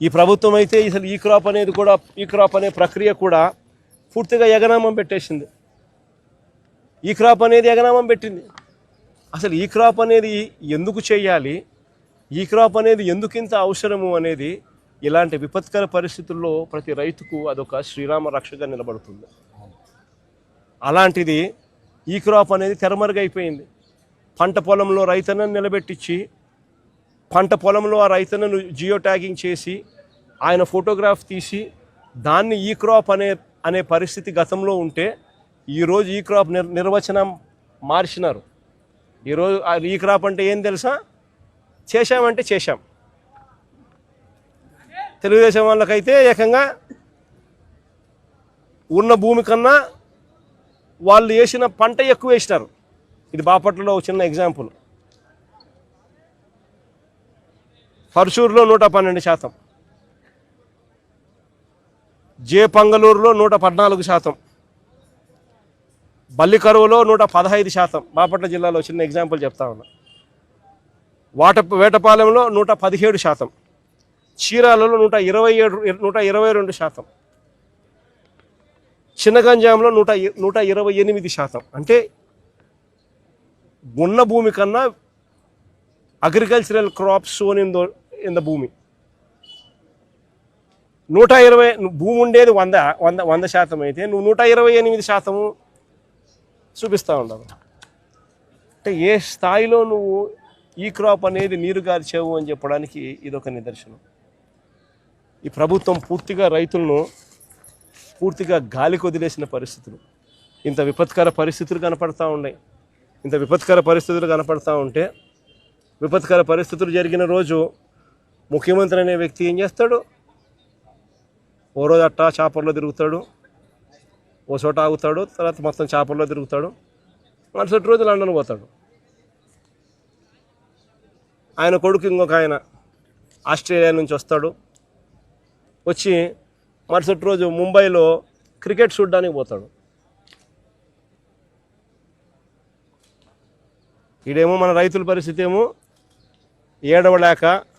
ఈ ప్రభుత్వం అయితే అసలు ఈ క్రాప్ అనేది కూడా ఈ క్రాప్ అనే ప్రక్రియ కూడా పూర్తిగా ఎగనామం పెట్టేసింది. ఈ క్రాప్ అనేది ఎగనామం పెట్టింది. అసలు ఈ క్రాప్ అనేది ఎందుకు చేయాలి? ఈ క్రాప్ అనేది ఎందుకు ఇంత అవసరము అనేది ఇలాంటి విపత్కర పరిస్థితుల్లో ప్రతి రైతుకు అదొక శ్రీరామ రక్షగా నిలబడుతుంది. అలాంటిది ఈ క్రాప్ అనేది తెరమరుగైపోయింది. పంట పొలంలో రైతన్నను నిలబెట్టించి పంట పొలంలో ఆ రైతులను జియో ట్యాగింగ్ చేసి ఆయన ఫోటోగ్రాఫ్ తీసి దాన్ని ఈ క్రాప్ అనే అనే పరిస్థితి గతంలో ఉంటే ఈరోజు ఈ క్రాప్ నిర్ నిర్వచనం మార్చినారు. ఈరోజు ఈ క్రాప్ అంటే ఏం తెలుసా? చేశామంటే చేశాం. తెలుగుదేశం వాళ్ళకైతే ఏకంగా ఉన్న భూమి కన్నా వాళ్ళు వేసిన పంట ఎక్కువ వేసినారు. ఇది బాపట్లలో చిన్న ఎగ్జాంపుల్ పర్చూరులో నూట పన్నెండు శాతం. జే పంగలూరులో నూట పద్నాలుగు శాతం. బల్లికరువులో నూట పదహైదు శాతం. బాపట్ల జిల్లాలో చిన్న ఎగ్జాంపుల్ చెప్తా ఉన్నా. వాట వేటపాలెంలో నూట పదిహేడు శాతం. చీరాలలో నూట ఇరవై ఏడు నూట ఇరవై రెండు శాతం. చిన్నగంజాంలో నూట నూట ఇరవై ఎనిమిది శాతం. అంటే ఉన్న భూమి కన్నా agricultural crops sown in the భూమి. నూట ఇరవై భూమి ఉండేది వంద వంద వంద శాతం అయితే నువ్వు నూట ఇరవై ఎనిమిది శాతము చూపిస్తూ ఉండవు అంటే ఏ స్థాయిలో నువ్వు ఈ క్రాప్ అనేది నీరు గార్చావు అని చెప్పడానికి ఇదొక నిదర్శనం. ఈ ప్రభుత్వం పూర్తిగా రైతులను పూర్తిగా గాలికి వదిలేసిన పరిస్థితులు. ఇంత విపత్కర పరిస్థితులు కనపడతా ఉన్నాయి. ఇంత విపత్కర పరిస్థితులు కనపడతా ఉంటే విపత్కర పరిస్థితులు జరిగిన రోజు ముఖ్యమంత్రి అనే వ్యక్తి ఏం చేస్తాడు? ఓ రోజు అట్టా చేపల్లో తిరుగుతాడు. ఓ చోట ఆగుతాడు. తర్వాత మొత్తం చేపల్లో తిరుగుతాడు. మరుసటి రోజు లండన్ పోతాడు. ఆయన కొడుకు ఇంకొక ఆయన ఆస్ట్రేలియా నుంచి వస్తాడు. వచ్చి మరుసటి రోజు ముంబైలో క్రికెట్ చూడడానికి పోతాడు. ఈడేమో మన రైతుల పరిస్థితి ఏమో ఏడవలేక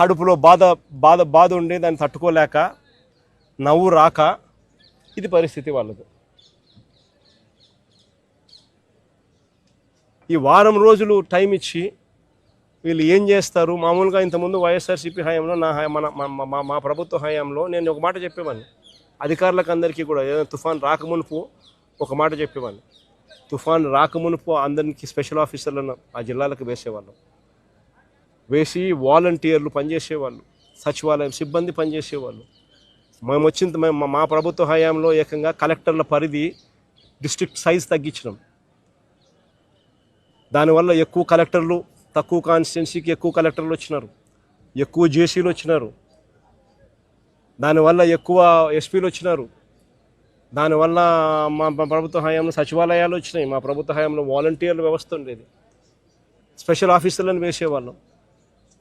కడుపులో బాధ బాధ బాధ ఉండి దాన్ని తట్టుకోలేక నవ్వు రాక ఇది పరిస్థితి వాళ్ళది. ఈ వారం రోజులు టైం ఇచ్చి వీళ్ళు ఏం చేస్తారు? మామూలుగా ఇంతకుముందు వైఎస్ఆర్సీపీ హయాంలో నా హయా- మన మా- మా ప్రభుత్వ హయాంలో నేను ఒక మాట చెప్పేవాడిని. అధికారులకు అందరికీ కూడా ఏదైనా తుఫాన్ రాకమునుపు ఒక మాట చెప్పేవాడిని. తుఫాన్ రాకమునుపు అందరికీ స్పెషల్ ఆఫీసర్లను ఆ జిల్లాలకు వేసేవాళ్ళం. వేసి వాలంటీర్లు పనిచేసేవాళ్ళు సచివాలయం సిబ్బంది పనిచేసేవాళ్ళు. మేము వచ్చిన మేము మా ప్రభుత్వ హయాంలో ఏకంగా కలెక్టర్ల పరిధి డిస్ట్రిక్ట్ సైజ్ తగ్గించినాం. దానివల్ల ఎక్కువ కలెక్టర్లు తక్కువ కాన్స్టిట్యున్సీకి ఎక్కువ కలెక్టర్లు వచ్చినారు. ఎక్కువ జేసీలు వచ్చినారు. దానివల్ల ఎక్కువ ఎస్పీలు వచ్చినారు. దానివల్ల మా మా ప్రభుత్వ హయాంలో సచివాలయాలు వచ్చినాయి. మా ప్రభుత్వ హయాంలో వాలంటీర్ల వ్యవస్థ ఉండేది. స్పెషల్ ఆఫీసర్లను వేసేవాళ్ళం.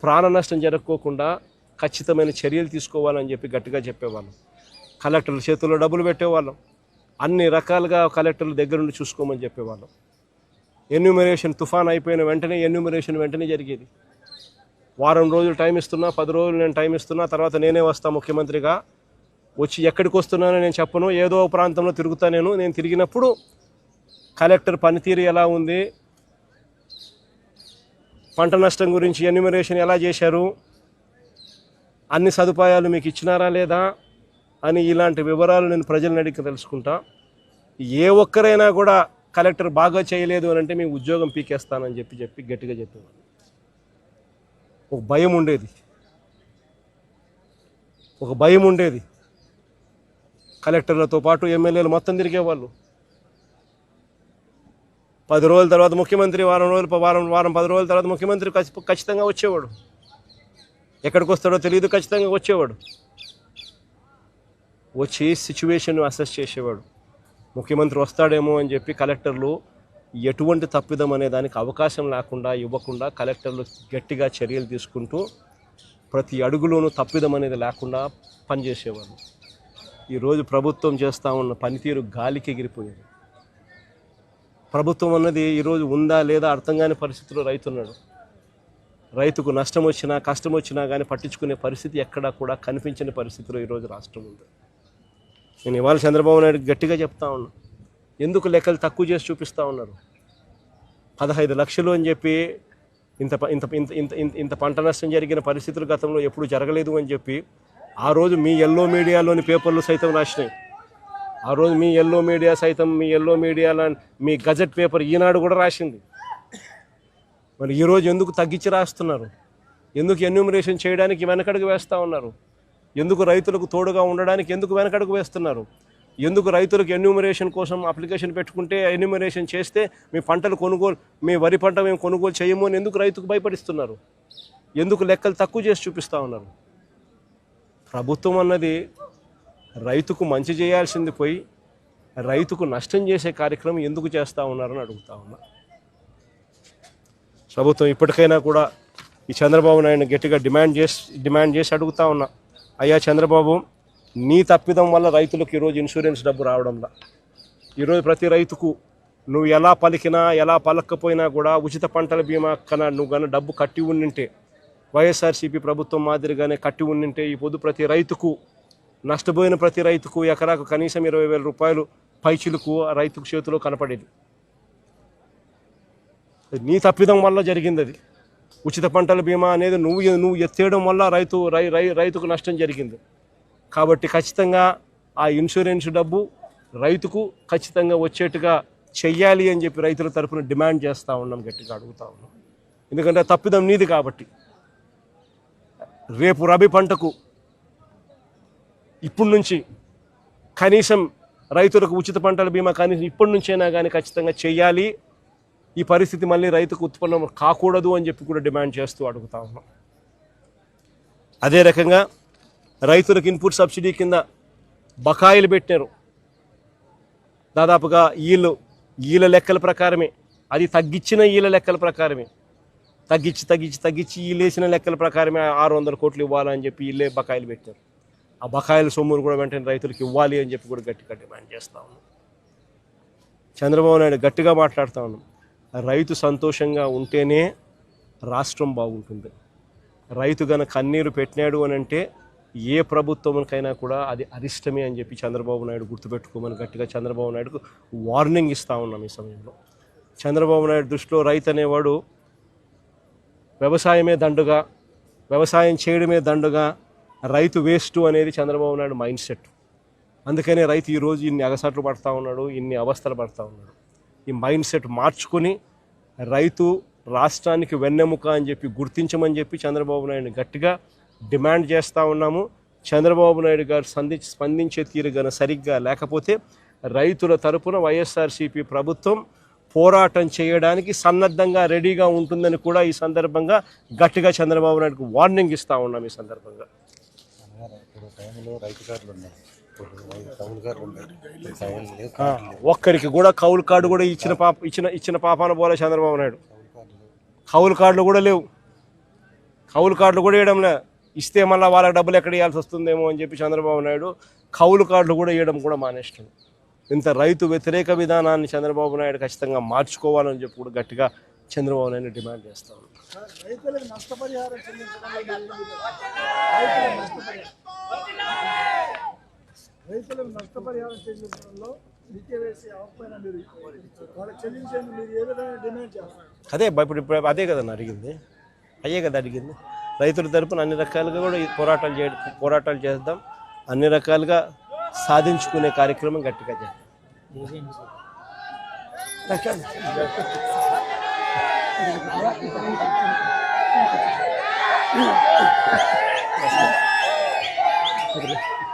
ప్రాణ నష్టం జరగకోకుండా ఖచ్చితమైన చర్యలు తీసుకోవాలని చెప్పి గట్టిగా చెప్పేవాళ్ళం. కలెక్టర్ల చేతుల్లో డబ్బులు పెట్టేవాళ్ళం. అన్ని రకాలుగా కలెక్టర్ల దగ్గరుండి చూసుకోమని చెప్పేవాళ్ళం. ఎన్యూమరేషన్ తుఫాన్ అయిపోయిన వెంటనే ఎన్యూమరేషన్ వెంటనే జరిగేది. వారం రోజులు టైం ఇస్తున్నా పది రోజులు నేను టైం ఇస్తున్నా తర్వాత నేనే వస్తా ముఖ్యమంత్రిగా. వచ్చి ఎక్కడికి వస్తున్నానో నేను చెప్పను ఏదో ఒక ప్రాంతంలో తిరుగుతా నేను. నేను తిరిగినప్పుడు కలెక్టర్ పనితీరు ఎలా ఉంది? పంట నష్టం గురించి ఎన్యూమరేషన్ ఎలా చేశారు? అన్ని సదుపాయాలు మీకు ఇచ్చినారా లేదా? అని ఇలాంటి వివరాలు నేను ప్రజలను అడిగి తెలుసుకుంటా. ఏ ఒక్కరైనా కూడా కలెక్టర్ బాగా చేయలేదు అని అంటే మీ ఉద్యోగం పీకేస్తానని చెప్పి చెప్పి గట్టిగా చెప్పేవాడు ఒక భయం ఉండేది. ఒక భయం ఉండేది. కలెక్టర్లతో పాటు ఎమ్మెల్యేలు మొత్తం తిరిగేవాళ్ళు. పది రోజుల తర్వాత ముఖ్యమంత్రి వారం రోజులు వారం వారం పది రోజుల తర్వాత ముఖ్యమంత్రి ఖచ్చితంగా వచ్చేవాడు. ఎక్కడికి వస్తాడో తెలియదు ఖచ్చితంగా వచ్చేవాడు. వచ్చి సిచ్యువేషన్ అసెస్ చేసేవాడు. ముఖ్యమంత్రి వస్తాడేమో అని చెప్పి కలెక్టర్లు ఎటువంటి తప్పిదం అనే దానికి అవకాశం లేకుండా ఇవ్వకుండా కలెక్టర్లు గట్టిగా చర్యలు తీసుకుంటూ ప్రతి అడుగులోనూ తప్పిదం అనేది లేకుండా పనిచేసేవాళ్ళు ఈరోజు ప్రభుత్వం చేస్తూ ఉన్న పనితీరు గాలికి ఎగిరిపోయేది. ప్రభుత్వం అన్నది ఈరోజు ఉందా లేదా అర్థం కాని పరిస్థితిలో రైతున్నాడు. రైతుకు నష్టం వచ్చినా కష్టం వచ్చినా కానీ పట్టించుకునే పరిస్థితి ఎక్కడా కూడా కనిపించని పరిస్థితిలో ఈరోజు రాష్ట్రం ఉంది. నేను ఇవాళ చంద్రబాబు నాయుడు గట్టిగా చెప్తా ఉన్నా. ఎందుకు లెక్కలు తక్కువ చేసి చూపిస్తూ ఉన్నారు? పదహైదు లక్షలు అని చెప్పి ఇంత ఇంత ఇంత ఇంత ఇంత ఇంత పంట నష్టం జరిగిన పరిస్థితులు గతంలో ఎప్పుడు జరగలేదు అని చెప్పి ఆ రోజు మీ ఎల్లో మీడియాలోని పేపర్లు సైతం రాసినాయి. ఆ రోజు మీ ఎల్లో మీడియా సైతం మీ ఎల్లో మీడియాలో మీ గజెట్ పేపర్ ఈనాడు కూడా రాసింది. మరి ఈరోజు ఎందుకు తగ్గించి రాస్తున్నారు? ఎందుకు ఎన్యూమరేషన్ చేయడానికి వెనకడుగు వేస్తూ ఉన్నారు? ఎందుకు రైతులకు తోడుగా ఉండడానికి ఎందుకు వెనకడుగు వేస్తున్నారు? ఎందుకు రైతులకు ఎన్యూమరేషన్ కోసం అప్లికేషన్ పెట్టుకుంటే ఎన్యూమరేషన్ చేస్తే మీ పంటలు కొనుగోలు మీ వరి పంట మేము కొనుగోలు చేయము అని ఎందుకు రైతుకు భయపడిస్తున్నారు? ఎందుకు లెక్కలు తక్కువ చేసి చూపిస్తూ ఉన్నారు? ప్రభుత్వం అన్నది రైతుకు మంచి చేయాల్సింది పోయి రైతుకు నష్టం చేసే కార్యక్రమం ఎందుకు చేస్తూ ఉన్నారని అడుగుతా ఉన్నా. ప్రభుత్వం ఇప్పటికైనా కూడా ఈ చంద్రబాబు నాయుడు గట్టిగా డిమాండ్ చేసి డిమాండ్ చేసి అడుగుతా ఉన్నా. అయ్యా చంద్రబాబు నీ తప్పిదం వల్ల రైతులకు ఈరోజు ఇన్సూరెన్స్ డబ్బు రావడంలా. ఈరోజు ప్రతి రైతుకు నువ్వు ఎలా పలికినా ఎలా పలకపోయినా కూడా ఉచిత పంటల బీమా కన్నా నువ్వు కన్నా డబ్బు కట్టి ఉండింటే వైఎస్ఆర్సీపీ ప్రభుత్వం మాదిరిగానే కట్టి ఉండింటే ఈ పొద్దు ప్రతి రైతుకు నష్టపోయిన ప్రతి రైతుకు ఎకరాకు కనీసం ఇరవై వేల రూపాయలు పైచిలకు ఆ రైతుకు చేతిలో కనపడేది. నీ తప్పిదం వల్ల జరిగింది అది. ఉచిత పంటల బీమా అనేది నువ్వు నువ్వు ఎత్తేయడం వల్ల రైతు రై రై రైతుకు నష్టం జరిగింది. కాబట్టి ఖచ్చితంగా ఆ ఇన్సూరెన్స్ డబ్బు రైతుకు ఖచ్చితంగా వచ్చేట్టుగా చెయ్యాలి అని చెప్పి రైతుల తరపున డిమాండ్ చేస్తూ ఉన్నాం గట్టిగా అడుగుతా ఉన్నాం. ఎందుకంటే తప్పిదం నీది కాబట్టి. రేపు రబీ పంటకు ఇప్పటి నుంచి కనీసం రైతులకు ఉచిత పంటల బీమా కనీసం ఇప్పటి నుంచైనా కానీ ఖచ్చితంగా చేయాలి. ఈ పరిస్థితి మళ్ళీ రైతుకు ఉత్పన్నం కాకూడదు అని చెప్పి కూడా డిమాండ్ చేస్తూ అడుగుతా ఉన్నాం. అదే రకంగా రైతులకు ఇన్పుట్ సబ్సిడీ కింద బకాయిలు పెట్టారు దాదాపుగా ఈళ్ళు ఈల లెక్కల ప్రకారమే. అది తగ్గించిన ఈల లెక్కల ప్రకారమే. తగ్గించి తగ్గించి తగ్గించి వీళ్ళు వేసిన లెక్కల ప్రకారమే ఆరు వందల కోట్లు ఇవ్వాలని చెప్పి వీళ్ళే బకాయిలు పెట్టారు. ఆ బకాయిల సొమ్మును కూడా వెంటనే రైతులకు ఇవ్వాలి అని చెప్పి కూడా గట్టిగా డిమాండ్ చేస్తా ఉన్నాం. చంద్రబాబు నాయుడు గట్టిగా మాట్లాడుతూ ఉన్నాం. రైతు సంతోషంగా ఉంటేనే రాష్ట్రం బాగుంటుంది. రైతు గన కన్నీరు పెట్టినాడు అని అంటే ఏ ప్రభుత్వంకైనా కూడా అది అరిష్టమే అని చెప్పి చంద్రబాబు నాయుడు గుర్తుపెట్టుకోమని గట్టిగా చంద్రబాబు నాయుడుకు వార్నింగ్ ఇస్తూ ఉన్నాం ఈ సమయంలో. చంద్రబాబు నాయుడు దృష్టిలో రైతు అనేవాడు వ్యవసాయమే దండుగా వ్యవసాయం చేయడమే దండుగా రైతు వేస్ట్ అనేది చంద్రబాబు నాయుడు మైండ్ సెట్ అందుకనే రైతు ఈరోజు ఇన్ని అగసాట్లు పడతా ఉన్నాడు ఇన్ని అవస్థలు పడతా ఉన్నాడు. ఈ మైండ్ సెట్ మార్చుకొని రైతు రాష్ట్రానికి వెన్నెముక అని చెప్పి గుర్తించమని చెప్పి చంద్రబాబు నాయుడు గట్టిగా డిమాండ్ చేస్తూ ఉన్నాము. చంద్రబాబు నాయుడు గారు సంధి స్పందించే తీరు గన సరిగ్గా లేకపోతే రైతుల తరపున వైఎస్ఆర్సీపీ ప్రభుత్వం పోరాటం చేయడానికి సన్నద్ధంగా రెడీగా ఉంటుందని కూడా ఈ సందర్భంగా గట్టిగా చంద్రబాబు నాయుడుకు వార్నింగ్ ఇస్తూ ఉన్నాం ఈ సందర్భంగా. టైంలో రైతు కార్డులు ఉన్నాయి ఒక్కరికి కూడా కౌలు కార్డు కూడా ఇచ్చిన పాప ఇచ్చిన ఇచ్చిన పాపాన పోలే చంద్రబాబు నాయుడు. కౌలు కార్డులు కూడా లేవు. కౌలు కార్డులు కూడా ఇవ్వడంలే ఇస్తే మళ్ళీ వాళ్ళకి డబ్బులు ఎక్కడ ఇవ్వాల్సి వస్తుందేమో అని చెప్పి చంద్రబాబు నాయుడు కౌలు కార్డులు కూడా ఇవ్వడం కూడా మానేస్తాడు ఇంత రైతు వ్యతిరేక విధానాన్ని చంద్రబాబు నాయుడు ఖచ్చితంగా మార్చుకోవాలని చెప్పి కూడా గట్టిగా చంద్రబాబు నాయుడు డిమాండ్ చేస్తాను రైతులకు నష్టపరిహారం చెల్లించడంలో అదే ఇప్పుడు ఇప్పుడు అదే కదా అడిగింది. అయ్యే కదా అడిగింది. రైతుల తరపున అన్ని రకాలుగా కూడా ఈ పోరాటాలు చే పోరాటాలు చేద్దాం. అన్ని రకాలుగా సాధించుకునే కార్యక్రమం గట్టిగా చేద్దాం. Gracias.